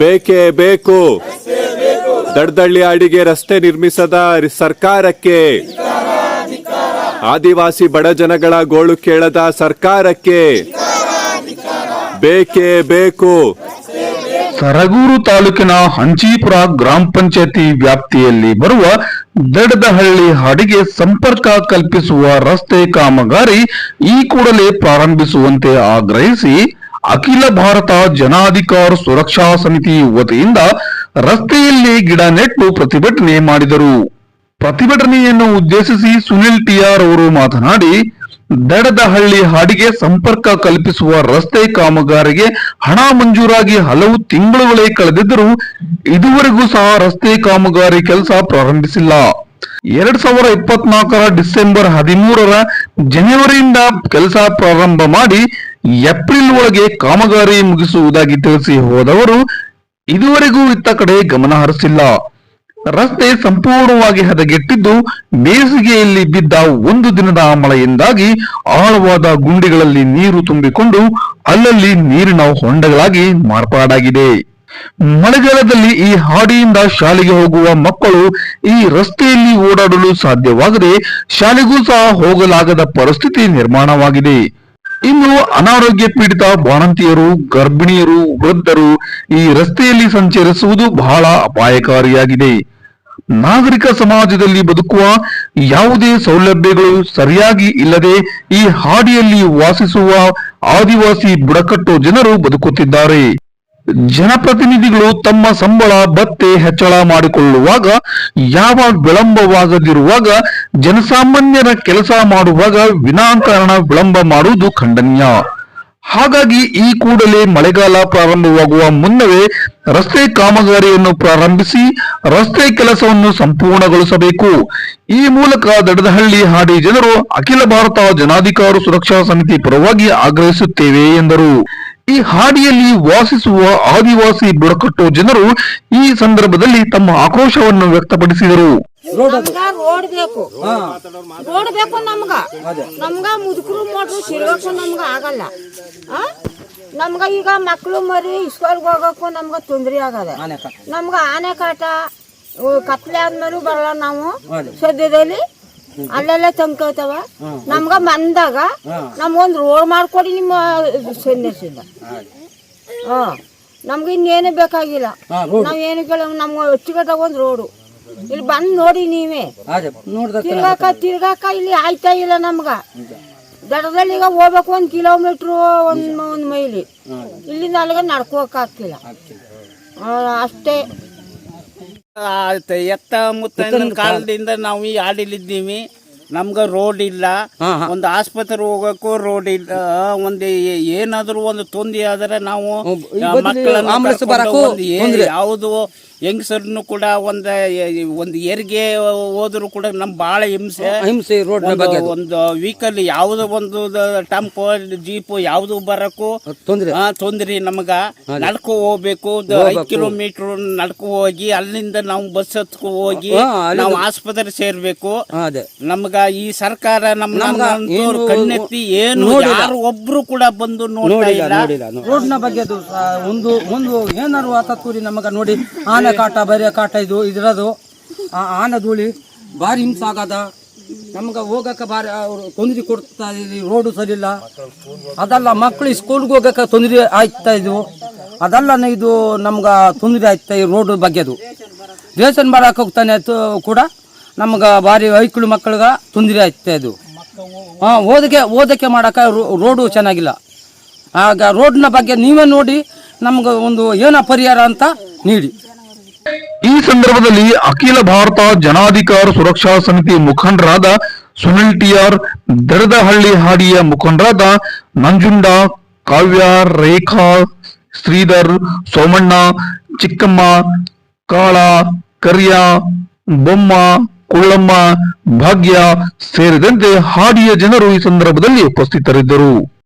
ಬೇಕೇ ಬೇಕು. ದಡ್ದಳ್ಳಿ ಅಡಿಗೆ ರಸ್ತೆ ನಿರ್ಮಿಸದ ಸರ್ಕಾರಕ್ಕೆ. ಆದಿವಾಸಿ ಬಡ ಜನಗಳ ಗೋಳು ಕೇಳದ ಸರ್ಕಾರಕ್ಕೆ. ಬೇಕೇ ಬೇಕು. ಸರಗೂರು ತಾಲೂಕಿನ ಹಂಚೀಪುರ ಗ್ರಾಮ ಪಂಚಾಯತಿ ವ್ಯಾಪ್ತಿಯಲ್ಲಿ ಬರುವ ದಡದಹಳ್ಳಿ ಹಾಡಿಗೆ ಸಂಪರ್ಕ ಕಲ್ಪಿಸುವ ರಸ್ತೆ ಕಾಮಗಾರಿ ಈ ಕೂಡಲೇ ಪ್ರಾರಂಭಿಸುವಂತೆ ಆಗ್ರಹಿಸಿ ಅಖಿಲ ಭಾರತ ಜನಾಧಿಕಾರ ಸುರಕ್ಷಾ ಸಮಿತಿ ವತಿಯಿಂದ ರಸ್ತೆಯಲ್ಲಿ ಗಿಡ ನೆಟ್ಟು ಪ್ರತಿಭಟನೆ ಮಾಡಿದರು. ಪ್ರತಿಭಟನೆಯನ್ನು ಉದ್ದೇಶಿಸಿ ಸುನಿಲ್ ಟಿಆರ್ ಅವರು ಮಾತನಾಡಿ, ದಡದಹಳ್ಳಿ ಹಾಡಿಗೆ ಸಂಪರ್ಕ ಕಲ್ಪಿಸುವ ರಸ್ತೆ ಕಾಮಗಾರಿಗೆ ಹಣ ಮಂಜೂರಾಗಿ ಹಲವು ತಿಂಗಳುಗಳೇ ಕಳೆದಿದ್ದರೂ ಇದುವರೆಗೂ ಸಹ ರಸ್ತೆ ಕಾಮಗಾರಿ ಕೆಲಸ ಪ್ರಾರಂಭಿಸಿಲ್ಲ. ಎರಡ್ ಸಾವಿರ ಇಪ್ಪತ್ನಾಲ್ಕರ ಡಿಸೆಂಬರ್ ಹದಿಮೂರರ ಜನವರಿಯಿಂದ ಕೆಲಸ ಪ್ರಾರಂಭ ಮಾಡಿ ಏಪ್ರಿಲ್ ಒಳಗೆ ಕಾಮಗಾರಿ ಮುಗಿಸುವುದಾಗಿ ತಿಳಿಸಿ ಹೋದವರು ಇದುವರೆಗೂ ಇತ್ತ ಕಡೆ ಗಮನ ಹರಿಸಿಲ್ಲ. ರಸ್ತೆ ಸಂಪೂರ್ಣವಾಗಿ ಹದಗೆಟ್ಟಿದ್ದು ಬೇಸಿಗೆಯಲ್ಲಿ ಬಿದ್ದ ಒಂದು ದಿನದ ಮಳೆಯಿಂದಾಗಿ ಆಳವಾದ ಗುಂಡಿಗಳಲ್ಲಿ ನೀರು ತುಂಬಿಕೊಂಡು ಅಲ್ಲಲ್ಲಿ ನೀರಿನ ಹೊಂಡಗಳಾಗಿ ಮಾರ್ಪಾಡಾಗಿದೆ. ಮಳೆಗಾಲದಲ್ಲಿ ಈ ಹಾಡಿಯಿಂದ ಶಾಲೆಗೆ ಹೋಗುವ ಮಕ್ಕಳು ಈ ರಸ್ತೆಯಲ್ಲಿ ಓಡಾಡಲು ಸಾಧ್ಯವಾಗದೆ ಶಾಲೆಗೂ ಸಹ ಹೋಗಲಾಗದ ಪರಿಸ್ಥಿತಿ ನಿರ್ಮಾಣವಾಗಿದೆ. ಇನ್ನು ಅನಾರೋಗ್ಯ ಪೀಡಿತ ಬಾಣಂತಿಯರು, ಗರ್ಭಿಣಿಯರು, ವೃದ್ಧರು ಈ ರಸ್ತೆಯಲ್ಲಿ ಸಂಚರಿಸುವುದು ಬಹಳ ಅಪಾಯಕಾರಿಯಾಗಿದೆ. ನಾಗರಿಕ ಸಮಾಜದಲ್ಲಿ ಬದುಕುವ ಯಾವುದೇ ಸೌಲಭ್ಯಗಳು ಸರಿಯಾಗಿ ಇಲ್ಲದೆ ಈ ಹಾಡಿಯಲ್ಲಿ ವಾಸಿಸುವ ಆದಿವಾಸಿ ಬುಡಕಟ್ಟು ಜನರು ಬದುಕುತ್ತಿದ್ದಾರೆ. ಜನಪ್ರತಿನಿಧಿಗಳು ತಮ್ಮ ಸಂಬಳ, ಭತ್ತೆ, ಹೆಚ್ಚಳ ಮಾಡಿಕೊಳ್ಳುವಾಗ, ಯಾವ ವಿಳಂಬವಾಗದಿರುವಾಗ ಜನಸಾಮಾನ್ಯರ ಕೆಲಸ ಮಾಡುವಾಗ ವಿನಾಕಾರಣ ವಿಳಂಬ ಮಾಡುವುದು ಖಂಡನೀಯ. ಹಾಗಾಗಿ ಈ ಕೂಡಲೇ ಮಳೆಗಾಲ ಪ್ರಾರಂಭವಾಗುವ ಮುನ್ನವೇ ರಸ್ತೆ ಕಾಮಗಾರಿಯನ್ನು ಪ್ರಾರಂಭಿಸಿ ರಸ್ತೆ ಕೆಲಸವನ್ನು ಸಂಪೂರ್ಣಗೊಳಿಸಬೇಕು. ಈ ಮೂಲಕ ದಡದಹಳ್ಳಿ ಹಾಡಿ ಜನರು ಅಖಿಲ ಭಾರತ ಜನಾಧಿಕಾರ ಸುರಕ್ಷಾ ಸಮಿತಿ ಪರವಾಗಿ ಆಗ್ರಹಿಸುತ್ತೇವೆ ಎಂದರು. ಈ ಹಾಡಿಯಲ್ಲಿ ವಾಸಿಸುವ ಆದಿವಾಸಿ ಬುಡಕಟ್ಟು ಜನರು ಈ ಸಂದರ್ಭದಲ್ಲಿ ತಮ್ಮ ಆಕ್ರೋಶವನ್ನು ವ್ಯಕ್ತಪಡಿಸಿದರು. ನಮ್ಗ ರೋಡ್ ಬೇಕು ರೋಡ್ ಬೇಕು ನಮ್ಗ ನಮ್ಗ ಮುದುಕರು ಮಾಡ್ರು ತಿರ್ಗಕ್ಕೂ ನಮ್ಗ ಆಗಲ್ಲ. ಆ? ನಮ್ಗ ಈಗ ಮಕ್ಳು ಮರಿ ಸ್ಕೂಲ್ಗೆ ಹೋಗಕ್ಕೂ ನಮ್ಗ ತೊಂದ್ರೆ ಆಗದ. ನಮ್ಗ ಆನೆ ಕಾಟ ಕತ್ಲೆ ಆದ್ಮೇಲೂ ಬರಲ್ಲ ನಾವು. ಸದ್ಯದಲ್ಲಿ ಅಲ್ಲೆಲ್ಲ ತಂದ್ಕೋತಾವ ನಮ್ಗ ಮಂದಾಗ ನಮ್ಗೊಂದ್ ರೋಡ್ ಮಾಡ್ಕೊಡಿ ನಿಮ್ಮ ಸನ್ಯಾಸಿಂದ. ಹಾ. ನಮ್ಗೆ ಇನ್ನೇನು ಬೇಕಾಗಿಲ್ಲ. ನಾವ್ ಏನು ಕೇಳ ನಮ್ಗೆ ಅಚ್ಚುಕಟ್ಟಾಗ ಒಂದು ರೋಡು. ಇಲ್ಲಿ ಬಂದು ನೋಡಿ ನೀವೇ. ತಿರ್ಗಾಕ ತಿರ್ಗಾಕ ಇಲ್ಲಿ ಆಯ್ತಾ ಇಲ್ಲ ನಮ್ಗ. ದಡದಲ್ಲಿ ಈಗ ಹೋಗ್ಬೇಕು ಒಂದ್ ಕಿಲೋಮೀಟ್ರು ಒಂದ್ ಒಂದ್ ಮೈಲಿ. ಇಲ್ಲಿಂದ ಅಲ್ಲಿಗೆ ನಡ್ಕೋಕ್ ಆಗ್ತಿಲ್ಲ. ಆ, ಅಷ್ಟೇ. ಆಯ್ತು ಎತ್ತ ಮುತ್ತ ಕಾಲದಿಂದ ನಾವು ಈ ಹಾಡಿಲಿದ್ದೀವಿ ನಮ್ಗ ರೋಡ್ ಇಲ್ಲ. ಒಂದು ಆಸ್ಪತ್ರೆ ಹೋಗಕ್ಕೂ ರೋಡ್ ಇಲ್ಲ. ಒಂದು ಏನಾದರೂ ಒಂದು ತೊಂದಿ ಆದ್ರೆ ನಾವು ಯಾವ್ದು ಯಾವುದು ಹೆಂಗಸರ್ನು ಕೂಡ ಒಂದ ಒಂದು ಏರಿಗೆ ಹೋದ್ರು ಕೂಡ ನಮ್ ಬಾಳ ಹಿಂಸೆ. ಹಿಂಸೆ ರೋಡ್ ಒಂದು- ಒಂದು ವೀಕಲ್ ಯಾವುದೋ ಒಂದು ಟೆಂಪೋ ಜೀಪು ಯಾವುದು ಬರಕ್ಕೂ ತೊಂದ್ರೆ. ಆ, ತೊಂದ್ರೆ ನಮಗ. ನಡ್ಕೊ ಹೋಗ್ಬೇಕು. ಐದು ಕಿಲೋಮೀಟರ್ ನಡ್ಕೊ ಹೋಗಿ ಅಲ್ಲಿಂದ ನಾವು ಬಸ್ ಹತ್ಕೊ ಹೋಗಿ ನಾವು ಆಸ್ಪತ್ರೆ ಸೇರ್ಬೇಕು. ನಮಗ ಈ ಸರ್ಕಾರ ನಮ್ಮ ನಮ್ಗ ಏನು- ಕಣ್ಣೆತ್ತಿ ಏನು ಯಾರು ಒಬ್ರು ಕೂಡ ಬಂದು ನೋಡಿ ನೋಡಿಲ್ಲ ನೋಡಿಲ್ಲ ನೋ- ರೋಡ್ನ ಬಗ್ಗೆ ಒಂದು ಒಂದು ಏನಾರು ಆತ ನಮಗ ನೋಡಿ. ಆನೆ ಕಾಟ, ಬರೆ ಕಾಟ ಇದು, ಇದ್ರದು. ಆ ಆನೆ ಧೂಳಿ ಭಾರಿ ಹಿಂಸೆ ಆಗದ ನಮ್ಗೆ ಹೋಗಕ್ಕೆ ಭಾರಿ ತೊಂದರೆ ಕೊಡ್ತಾ ಇದ್ದೀವಿ ರೋಡು ಸರಿ ಇಲ್ಲ ಅದಲ್ಲ ಮಕ್ಕಳು ಸ್ಕೂಲ್ಗೆ ಹೋಗಕ್ಕೆ ತೊಂದರೆ ಆಯ್ತಾ ಇದ್ವು ಅದಲ್ಲ ಇದು ನಮ್ಗೆ ತೊಂದರೆ ಆಯ್ತಾ ಈ ರೋಡ್ ಬಗ್ಗೆದು? ರೇಷನ್ ಬರಕ್ಕೆ ಹೋಗ್ತಾನೆ ಕೂಡ? ನಮ್ಗೆ ಭಾರಿ ಐಕಳು ಮಕ್ಕಳಿಗ ತೊಂದರೆ ಆಯ್ತಾ ಇದು? ಹಾಂ, ಓದಕ್ಕೆ ಓದಕ್ಕೆ ಮಾಡಕ್ಕೆ ರೋಡು ಚೆನ್ನಾಗಿಲ್ಲ. ಆಗ ರೋಡ್ನ ಬಗ್ಗೆ ನೀವೇ ನೋಡಿ, ನಮ್ಗೆ ಒಂದು ಏನ ಪರಿಹಾರ ಅಂತ ನೀಡಿ. ಈ ಸಂದರ್ಭದಲ್ಲಿ ಅಖಿಲ ಭಾರತ ಜನಾಧಿಕಾರ ಸುರಕ್ಷಾ ಸಮಿತಿ ಮುಖಂಡರಾದ ಸುನಿಲ್ ಟಿಆರ್, ದರದಹಳ್ಳಿ ಹಾಡಿಯ ಮುಖಂಡರಾದ ನಂಜುಂಡ ಕಾವ್ಯ, ರೇಖಾ, ಶ್ರೀಧರ್, ಸೋಮಣ್ಣ, ಚಿಕ್ಕಮ್ಮ, ಕಾಳ, ಕರಿಯ, ಬೊಮ್ಮ, ಕುಳ್ಳಮ್ಮ, ಭಾಗ್ಯ ಸೇರಿದಂತೆ ಹಾಡಿಯ ಜನರು ಈ ಸಂದರ್ಭದಲ್ಲಿ ಉಪಸ್ಥಿತರಿದ್ದರು.